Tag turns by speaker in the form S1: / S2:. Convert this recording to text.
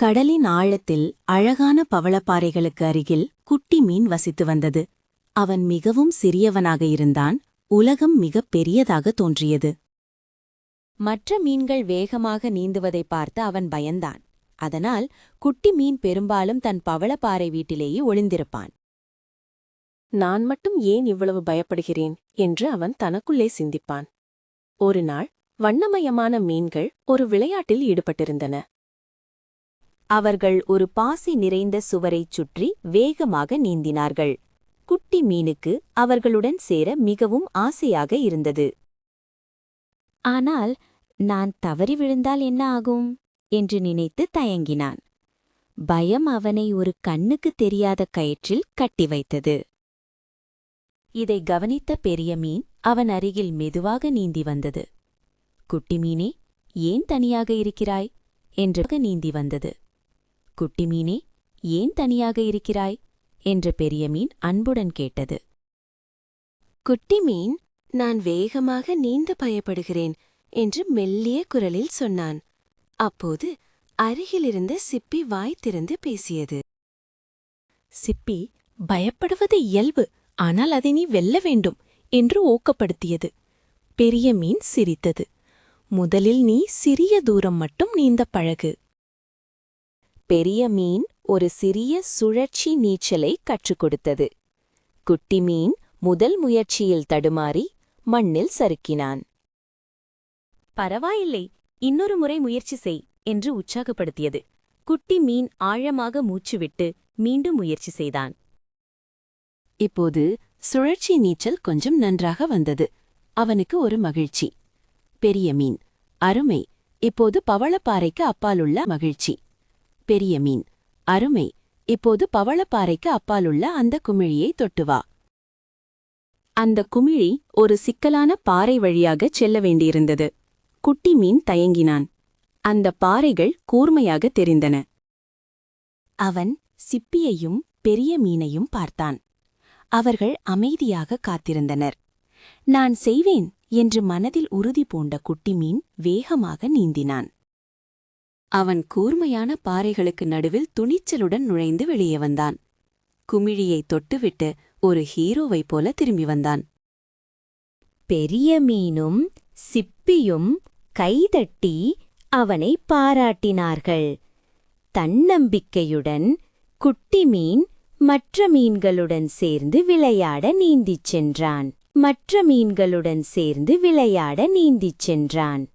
S1: கடலின் ஆழத்தில் அழகான பவளப்பாறைகளுக்கு அருகில் குட்டி மீன் வசித்து வந்தது. அவன் மிகவும் சிறியவனாக இருந்தான். உலகம் மிகப் பெரியதாக தோன்றியது. மற்ற மீன்கள் வேகமாக நீந்துவதைப் பார்த்து அவன் பயந்தான். அதனால் குட்டி மீன் பெரும்பாலும் தன் பவளப்பாறை வீட்டிலேயே ஒளிந்திருப்பான். நான் மட்டும் ஏன் இவ்வளவு பயப்படுகிறேன்? என்று அவன் தனக்குள்ளே சிந்திப்பான். ஒரு நாள் வண்ணமயமான மீன்கள் ஒரு விளையாட்டில் ஈடுபட்டிருந்தன. அவர்கள் ஒரு பாசி நிறைந்த சுவரைச் சுற்றி வேகமாக நீந்தினார்கள். குட்டி மீனுக்கு அவர்களுடன் சேர மிகவும் ஆசையாக இருந்தது. ஆனால் நான் தவறி விழுந்தால் என்ன ஆகும்? என்று நினைத்து தயங்கினான். பயம் அவனை ஒரு கண்ணுக்கு தெரியாத கயிற்றில் கட்டி வைத்தது. இதை கவனித்த பெரிய மீன் அவன் அருகில் மெதுவாக நீந்தி வந்தது. குட்டி மீனே ஏன் தனியாக இருக்கிறாய்? என்று நீந்தி வந்தது. குட்டி மீனே ஏன் தனியாக இருக்கிறாய்? என்று பெரிய மீன் அன்புடன் கேட்டது. குட்டி மீன் நான் வேகமாக நீந்த பயப்படுகிறேன் என்று மெல்லிய குரலில் சொன்னான். அப்போது அருகிலிருந்த சிப்பி வாய் திறந்து பேசியது. சிப்பி பயப்படுவது இயல்பு ஆனால் அதை நீ வெல்ல வேண்டும் என்று ஊக்கப்படுத்தியது. பெரிய மீன் சிரித்தது. முதலில் நீ சிறிய தூரம் மட்டும் நீந்த பழகு. பெரிய மீன் ஒரு சிறிய சுழற்சி நீச்சலை கற்றுக் கொடுத்தது. குட்டி மீன் முதல் முயற்சியில் தடுமாறி மண்ணில் சறுக்கினான். பரவாயில்லை இன்னொரு முறை முயற்சி செய் என்று உற்சாகப்படுத்தியது. குட்டி மீன் ஆழமாக மூச்சுவிட்டு மீண்டும் முயற்சி செய்தான். இப்போது சுழற்சி நீச்சல் கொஞ்சம் நன்றாக வந்தது. அவனுக்கு ஒரு மகிழ்ச்சி. பெரிய மீன் அருமை. இப்போது பவளப்பாறைக்கு அப்பாலுள்ள மகிழ்ச்சி. பெரிய மீன். அருமை. இப்போது பவளப்பாறைக்கு அப்பாலுள்ள அந்த குமிழியை தொட்டு வா. அந்த குமிழி ஒரு சிக்கலான பாறை வழியாகச் செல்ல வேண்டியிருந்தது. குட்டி மீன் தயங்கினான். அந்த பாறைகள் கூர்மையாக தெரிந்தன. அவன் சிப்பியையும் பெரிய மீனையும் பார்த்தான். அவர்கள் அமைதியாக காத்திருந்தனர். நான் செய்வேன் என்று மனதில் உறுதி பூண்ட குட்டி மீன் வேகமாக நீந்தினான். அவன் கூர்மையான பாறைகளுக்கு நடுவில் துணிச்சலுடன் நுழைந்து வெளியே வந்தான். குமிழியை தொட்டுவிட்டு ஒரு ஹீரோவைப் போல திரும்பி வந்தான். பெரிய மீனும் சிப்பியும் கைதட்டி அவனை பாராட்டினார்கள். தன்னம்பிக்கையுடன் குட்டி மீன் மற்ற மீன்களுடன் சேர்ந்து விளையாட நீந்திச் சென்றான். மற்ற மீன்களுடன் சேர்ந்து விளையாட நீந்திச் சென்றான்.